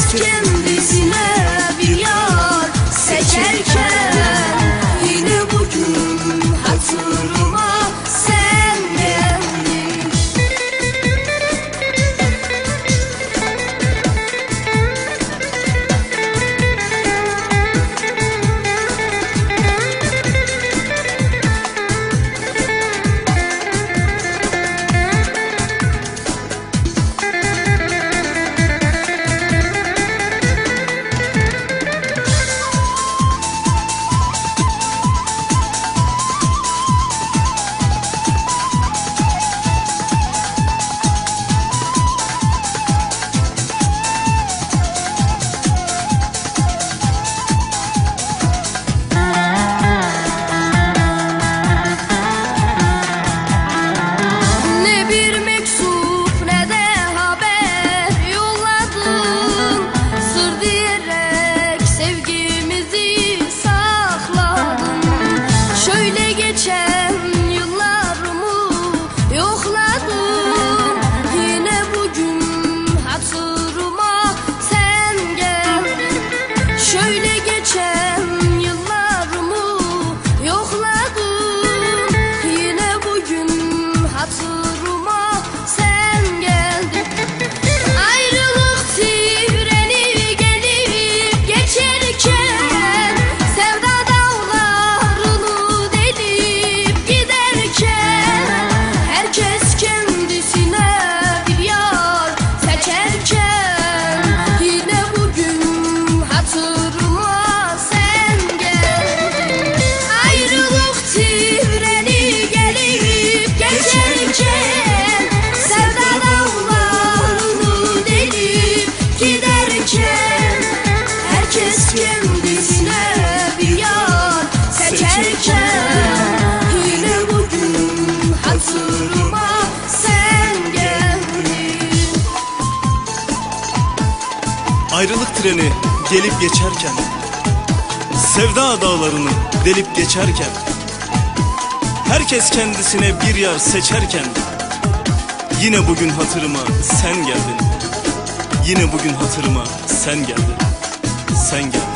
skin. ayrılık treni gelip geçerken Sevda dağlarını delip geçerken Herkes kendisine bir yer seçerken Yine bugün hatırıma sen geldin. Yine bugün hatırıma sen geldin. Sen geldin.